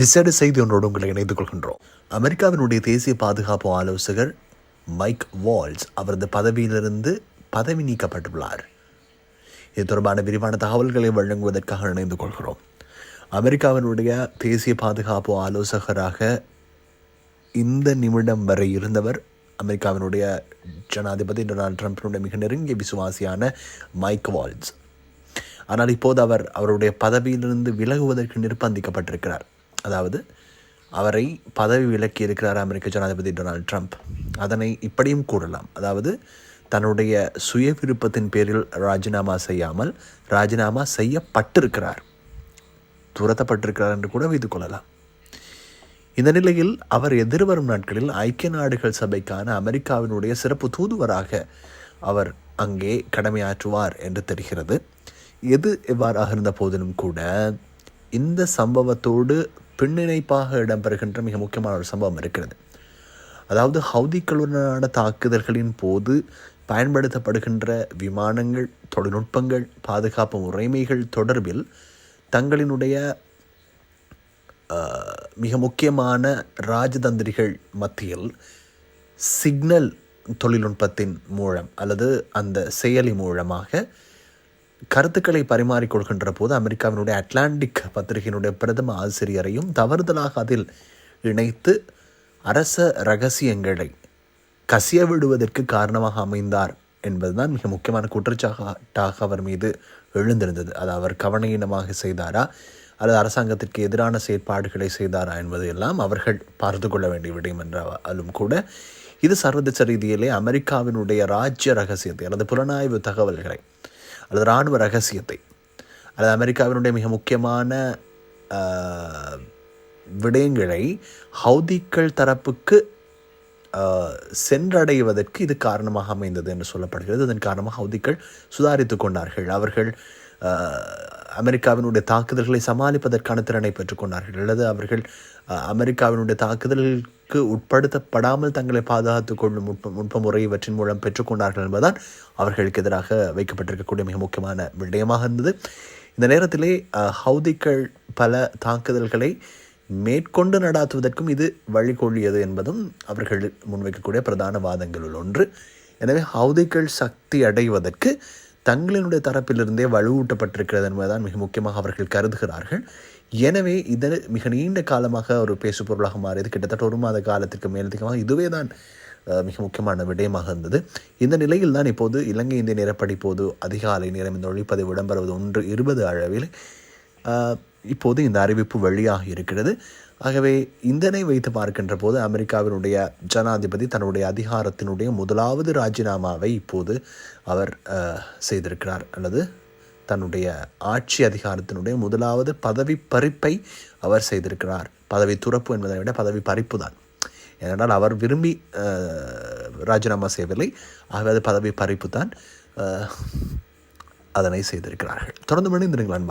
விசேட செய்தி ஒன்றோடு உங்களை இணைந்து கொள்கின்றோம் அமெரிக்காவினுடைய தேசிய பாதுகாப்பு ஆலோசகர் மைக் வால்ஸ் அவரது பதவியிலிருந்து பதவி நீக்கப்பட்டுள்ளார். இது தொடர்பான விரிவான தகவல்களை வழங்குவதற்காக இணைந்து கொள்கிறோம். அமெரிக்காவினுடைய தேசிய பாதுகாப்பு ஆலோசகராக இந்த நிமிடம் வரை இருந்தவர் அமெரிக்காவினுடைய ஜனாதிபதி டொனால்ட் ட்ரம்பினுடைய மிக நெருங்கிய விசுவாசியான மைக் வால்ஸ். ஆனால் இப்போது அவர் அவருடைய பதவியிலிருந்து விலகுவதற்கு நிர்பந்திக்கப்பட்டிருக்கிறார். அதாவது அவரை பதவி விலக்கி இருக்கிறார் அமெரிக்க ஜனாதிபதி டொனால்ட் ட்ரம்ப். அதனை இப்படியும் கூறலாம். அதாவது தன்னுடைய சுய விருப்பத்தின் பேரில் ராஜினாமா செய்யாமல் ராஜினாமா செய்யப்பட்டிருக்கிறார். துரத்தப்பட்டிருக்கிறார் என்று கூட வைத்துக் கொள்ளலாம். இந்த நிலையில் அவர் எதிர்வரும் நாட்களில் ஐக்கிய நாடுகள் சபைக்கான அமெரிக்காவினுடைய சிறப்பு தூதுவராக அவர் அங்கே கடமையாற்றுவார் என்று தெரிகிறது. எது எவ்வாறாக இருந்த போதிலும் கூட இந்த சம்பவத்தோடு பின்னிணைப்பாக இடம்பெறுகின்ற மிக முக்கியமான ஒரு சம்பவம் இருக்கிறது. அதாவது ஹவுதிக்களுடனான தாக்குதல்களின் போது பயன்படுத்தப்படுகின்ற விமானங்கள் தொழில்நுட்பங்கள் பாதுகாப்பு முறைமைகள் தொடர்பில் தங்களினுடைய மிக முக்கியமான ராஜதந்திரிகள் மத்தியில் சிக்னல் தொழில்நுட்பத்தின் மூலம் அல்லது அந்த செயலி மூலமாக கருத்துக்களை பரிமாறிக்கொள்கின்ற போது அமெரிக்காவினுடைய அட்லாண்டிக் பத்திரிகையினுடைய பிரதம ஆசிரியரையும் தவறுதலாக அதில் இணைத்து அரச ரகசியங்களை கசிய விடுவதற்கு காரணமாக அமைந்தார் என்பதுதான் மிக முக்கியமான குற்றச்சாட்டாக அவர் மீது எழுந்திருந்தது. அது அவர் கவனையினமாக செய்தாரா? அல்லது அரசாங்கத்திற்கு எதிரான செயற்பாடுகளை செய்தாரா என்பது எல்லாம் அவர்கள் பார்த்து கொள்ள வேண்டிய விடயம் என்றாலும் கூட இது சர்வதேச ரீதியிலே அமெரிக்காவினுடைய ராஜ்ய ரகசியத்தை அல்லது புலனாய்வு தகவல்களை அல்லது இராணுவ ரகசியத்தை. அல்லது அமெரிக்காவினுடைய மிக முக்கியமான விடயங்களை ஹவுதிக்கள் தரப்புக்கு சென்றடைவதற்கு இது காரணமாக அமைந்தது என்று சொல்லப்படுகிறது. இதன் காரணமாக ஹவுதிக்கள் சுதாரித்து கொண்டார்கள். அவர்கள் அமெரிக்காவினுடைய தாக்குதல்களை சமாளிப்பதற்கான திறனை பெற்றுக்கொண்டார்கள் அல்லது அவர்கள் அமெரிக்காவினுடைய தாக்குதல்கள் தாக்குதலுக்கு உட்படுத்தப்படாமல் தங்களை பாதுகாத்துக் கொள்ளும் நுட்ப முறை இவற்றின் மூலம் பெற்றுக்கொண்டார்கள் என்பதுதான் அவர்களுக்கு எதிராக வைக்கப்பட்டிருக்கக்கூடிய மிக முக்கியமான விடயமாக இருந்தது. இந்த நேரத்திலே ஹவுதிக்கள் பல தாக்குதல்களை மேற்கொண்டு நடாத்துவதற்கும் இது வழிகொள்ளியது என்பதும் அவர்கள் முன்வைக்கக்கூடிய பிரதான வாதங்களுள் ஒன்று. எனவே ஹவுதிக்கள் சக்தி அடைவதற்கு தங்களினுடைய தரப்பிலிருந்தே வலுவூட்டப்பட்டிருக்கிறது என்பதுதான் மிக முக்கியமாக அவர்கள் கருதுகிறார்கள். எனவே இது மிக நீண்ட காலமாக ஒரு பேசு பொருளாக மாறியது. கிட்டத்தட்ட ஒரு மாத காலத்திற்கு மேலதிகமாக இதுவே தான் மிக முக்கியமான விடயமாக இருந்தது. இந்த நிலையில் தான் இப்போது இலங்கை இந்திய நேரப்படி போது அதிகாலை நேரம் இந்த ஒளிப்பதிவு இடம்பெறுவது ஒன்று இருபது அளவில் இப்போது இந்த அறிவிப்பு வெளியாக இருக்கிறது. ஆகவே இதனை வைத்து பார்க்கின்ற போது அமெரிக்காவினுடைய ஜனாதிபதி தன்னுடைய அதிகாரத்தினுடைய முதலாவது ராஜினாமாவை இப்போது அவர் செய்திருக்கிறார் அல்லது தன்னுடைய ஆட்சி அதிகாரத்தினுடைய முதலாவது பதவி பறிப்பை அவர் செய்திருக்கிறார். பதவி துறப்பு என்பதை விட பதவி பறிப்பு தான். ஏனென்றால் அவர் விரும்பி ராஜினாமா செய்யவில்லை. ஆகவே அது பதவி பறிப்பு தான் அதனை செய்திருக்கிறார்கள். தொடர்ந்து மணிந்திருங்கள் இந்த